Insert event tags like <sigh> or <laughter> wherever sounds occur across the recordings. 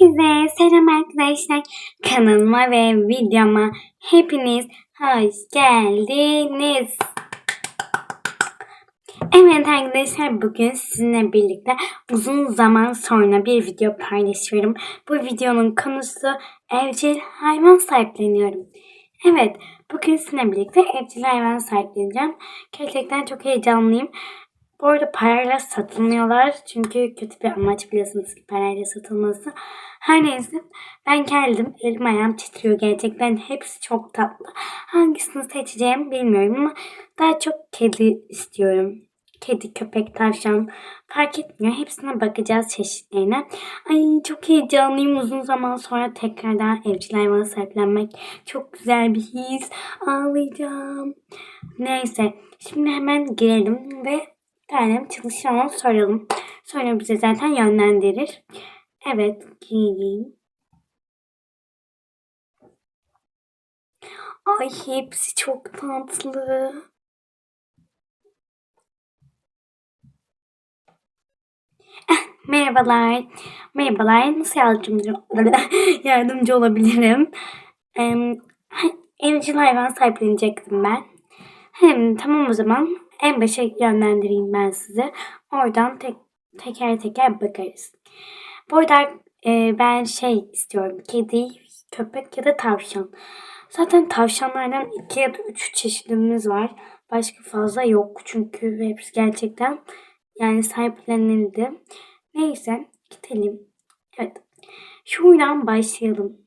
Herkese selam arkadaşlar. Kanalıma ve videoma hepiniz hoş geldiniz. Evet arkadaşlar bugün sizinle birlikte uzun zaman sonra bir video paylaşıyorum. Bu videonun konusu evcil hayvan sahipleniyorum. Evet bugün sizinle birlikte evcil hayvan sahipleneceğim. Gerçekten çok heyecanlıyım. Bu arada parayla satılmıyorlar. Çünkü kötü bir amaç biliyorsunuz ki parayla satılması. Her neyse ben geldim. Elim ayağım titriyor gerçekten. Hepsi çok tatlı. Hangisini seçeceğimi bilmiyorum ama daha çok kedi istiyorum. Kedi, köpek, tavşan fark etmiyor. Hepsine bakacağız çeşitlerine. Ay çok heyecanlıyım. Uzun zaman sonra tekrardan evcil hayvan sahiplenmek çok güzel bir his. Ağlayacağım. Neyse şimdi hemen girelim ve tane çalışanı soralım. Sonra bize zaten yönlendirir. Evet, giyeyim. Ay hepsi çok tatlı. Eh, merhabalar. Merhabalar. Nasıl yardımcı, <laughs> yardımcı olabilirim? Em, evcil hayvan sahiplenecektim ben. Hem tamam o zaman en başa yönlendireyim ben sizi. Oradan tek, teker teker bakarız. Bu arada e, ben şey istiyorum. Kedi, köpek ya da tavşan. Zaten tavşanlardan iki ya da üç çeşidimiz var. Başka fazla yok. Çünkü hepsi gerçekten yani sahiplenildi. Neyse gidelim. Evet. Şuradan başlayalım.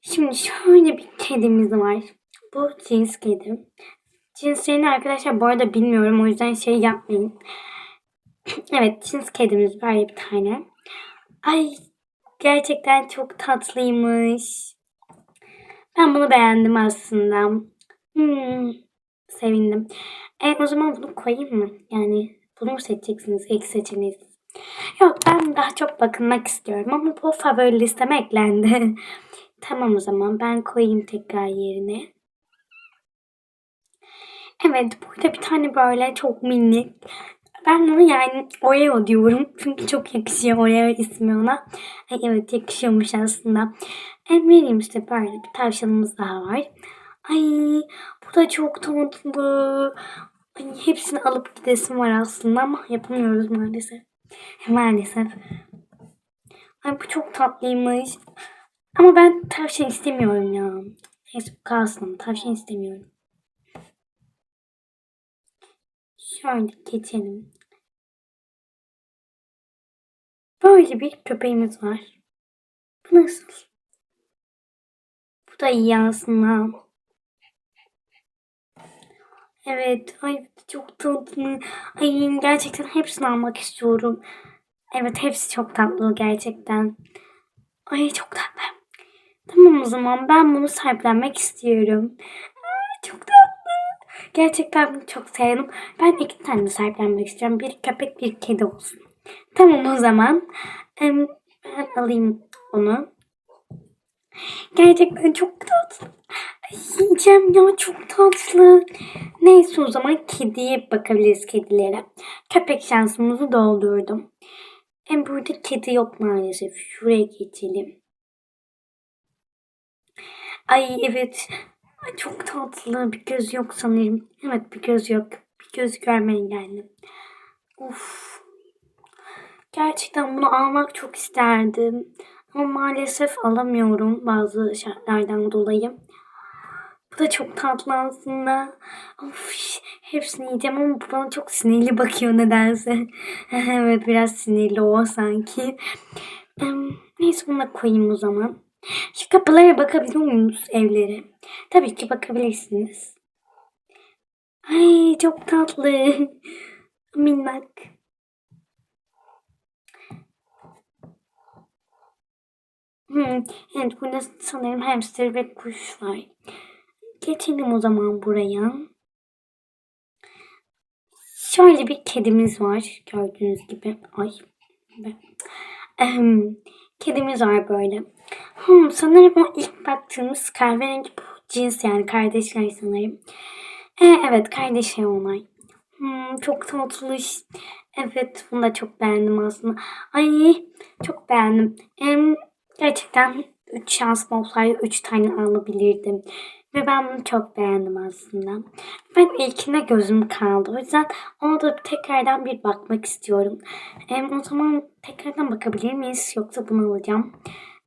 Şimdi şöyle bir kedimiz var. Bu cins kedi. Cinslerini arkadaşlar bu arada bilmiyorum. O yüzden şey yapmayın. <clears throat> evet cins kedimiz var bir tane. Ay gerçekten çok tatlıymış. Ben bunu beğendim aslında. Hmm, sevindim. E, o zaman bunu koyayım mı? Yani bunu mu seçeceksiniz ilk seçeneğiniz? Yok ben daha çok bakınmak istiyorum ama bu favori listeme eklendi. <laughs> tamam o zaman ben koyayım tekrar yerine. Evet burada bir tane böyle çok minik. Ben onu yani Oreo diyorum. Çünkü çok yakışıyor Oreo ismi ona. Evet yakışıyormuş aslında. En vereyim işte böyle bir tavşanımız daha var. Ay bu da çok tatlı. Ay, hepsini alıp gidesim var aslında ama yapamıyoruz maalesef. Maalesef. Ay bu çok tatlıymış. Ama ben tavşan istemiyorum ya. Neyse kalsın. Tavşan istemiyorum. Şöyle geçelim. Böyle bir köpeğimiz var. Bu nasıl? Bu da iyi aslında. Evet, ay çok tatlı. Ay gerçekten hepsini almak istiyorum. Evet, hepsi çok tatlı gerçekten. Ay çok tatlı. Tamam o zaman ben bunu sahiplenmek istiyorum. Ay, çok tatlı. Gerçekten çok sevdim. Ben iki tane sahiplenmek istiyorum. Bir köpek bir kedi olsun. Tamam o zaman. Ben alayım onu. Gerçekten çok tatlı. Ay, yiyeceğim ya çok tatlı. Neyse o zaman kediye bakabiliriz kedilere. Köpek şansımızı doldurdum. Hem burada kedi yok maalesef. Şuraya geçelim. Ay evet. Çok tatlı. Bir göz yok sanırım. Evet bir göz yok. Bir göz görmeye geldim. Uf. Gerçekten bunu almak çok isterdim. Ama maalesef alamıyorum bazı şartlardan dolayı. Bu da çok tatlı aslında. Of, hepsini yiyeceğim ama bu bana çok sinirli bakıyor nedense. <laughs> evet biraz sinirli o sanki. Neyse bunu da koyayım o zaman. Şu kapılara bakabiliyor muyuz evlere? Tabii ki bakabilirsiniz. Ay çok tatlı. <laughs> Minnak. Hmm, evet burada sanırım hamster ve kuş var. Geçelim o zaman buraya. Şöyle bir kedimiz var gördüğünüz gibi. Ay. Ehm, kedimiz var böyle. Hmm, sanırım o ilk baktığımız kahverengi cins yani kardeşler sanırım. Ee, evet kardeşler onlar. Hmm, çok tatlı. Evet, bunu da çok beğendim aslında. Ay, çok beğendim. Em, gerçekten 3 şansım olsaydı 3 tane alabilirdim. Ve ben bunu çok beğendim aslında. Ben ilkine gözüm kaldı. O yüzden ona da tekrardan bir bakmak istiyorum. Em, o zaman tekrardan bakabilir miyiz? Yoksa bunu alacağım.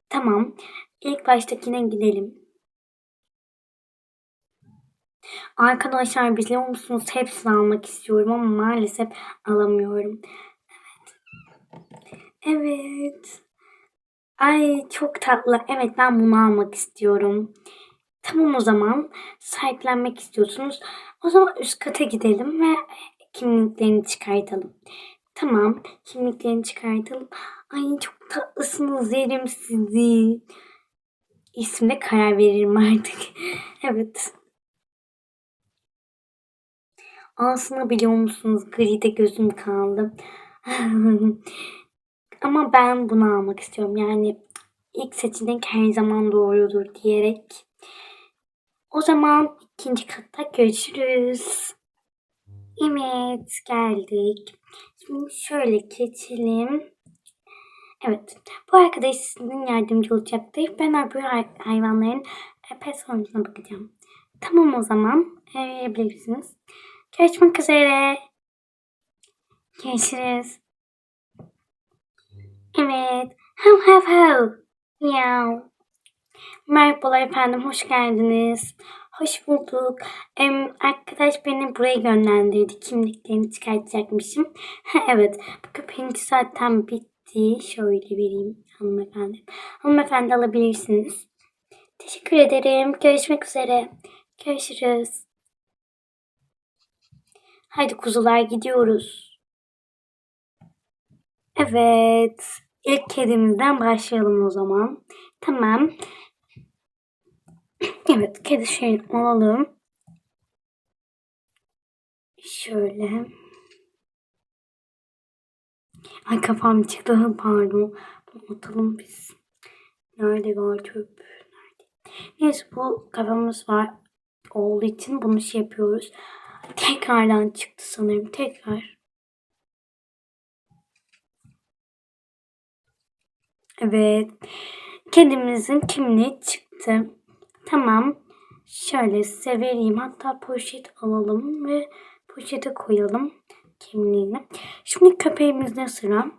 Tamam. İlk baştakine gidelim. Arkadaşlar biliyor musunuz hepsini almak istiyorum ama maalesef alamıyorum. Evet. Evet. Ay çok tatlı. Evet ben bunu almak istiyorum. Tamam o zaman sahiplenmek istiyorsunuz. O zaman üst kata gidelim ve kimliklerini çıkartalım. Tamam kimliklerini çıkartalım. Ay çok tatlısınız yerim sizi. İsmine karar veririm artık. <laughs> evet. Aslında biliyor musunuz gride gözüm kaldı. <laughs> Ama ben bunu almak istiyorum. Yani ilk seçenek her zaman doğrudur diyerek. O zaman ikinci katta görüşürüz. Evet geldik. Şimdi şöyle geçelim. Evet. Bu arkadaş sizin yardımcı olacaktır. Ben öbür hay- hayvanların pet sonucuna bakacağım. Tamam o zaman. Verebilirsiniz. Görüşmek üzere. Görüşürüz. Evet. Hav hav hav. Miau. Merhabalar efendim, hoş geldiniz. Hoş bulduk. Em, arkadaş beni buraya yönlendirdi. Kimliklerini çıkartacakmışım. <laughs> evet, bu köpeğinki zaten bitti. Şöyle vereyim hanımefendi. Hanımefendi alabilirsiniz. Teşekkür ederim. Görüşmek üzere. Görüşürüz. Haydi kuzular gidiyoruz. Evet. İlk kedimizden başlayalım o zaman. Tamam. Evet, kedi şey alalım. Şöyle. Ay kafam çıktı. Pardon. Atalım biz. Nerede çöp? Nerede? Neyse bu kafamız var olduğu için bunu şey yapıyoruz. Tekrardan çıktı sanırım. Tekrar. Evet. Kedimizin kimliği çıktı. Tamam. Şöyle size vereyim. Hatta poşet alalım ve poşete koyalım kimliğini. Şimdi köpeğimizde sıra.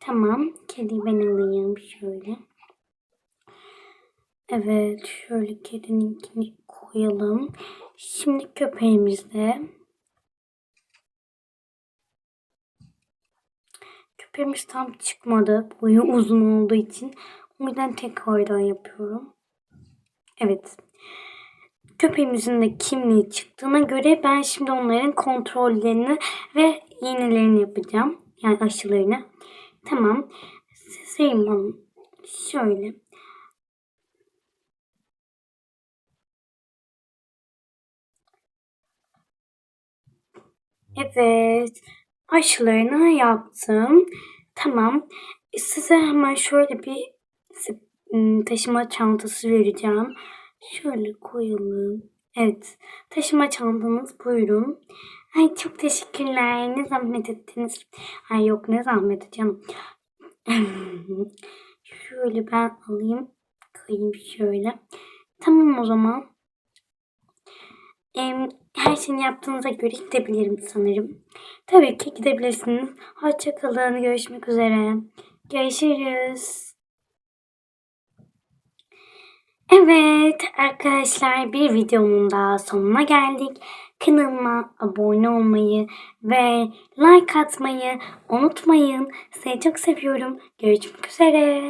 Tamam. Kediyi ben alayım şöyle. Evet. Şöyle kedininkini koyalım. Şimdi köpeğimizde. Köpeğimiz tam çıkmadı. Boyu uzun olduğu için. O yüzden tekrardan yapıyorum. Evet. Köpeğimizin de kimliği çıktığına göre ben şimdi onların kontrollerini ve iğnelerini yapacağım. Yani aşılarını. Tamam. Sayın Hanım. Şöyle. Evet. Aşılarını yaptım. Tamam. Size hemen şöyle bir taşıma çantası vereceğim. Şöyle koyalım. Evet. Taşıma çantanız buyurun. Ay çok teşekkürler. Ne zahmet ettiniz. Ay yok ne zahmet canım. <laughs> şöyle ben alayım. Koyayım şöyle. Tamam o zaman. Em, her şeyini yaptığınıza göre gidebilirim sanırım. Tabii ki gidebilirsiniz. Hoşçakalın. Görüşmek üzere. Görüşürüz. Evet arkadaşlar bir videonun daha sonuna geldik. Kanalıma abone olmayı ve like atmayı unutmayın. Sizi çok seviyorum. Görüşmek üzere.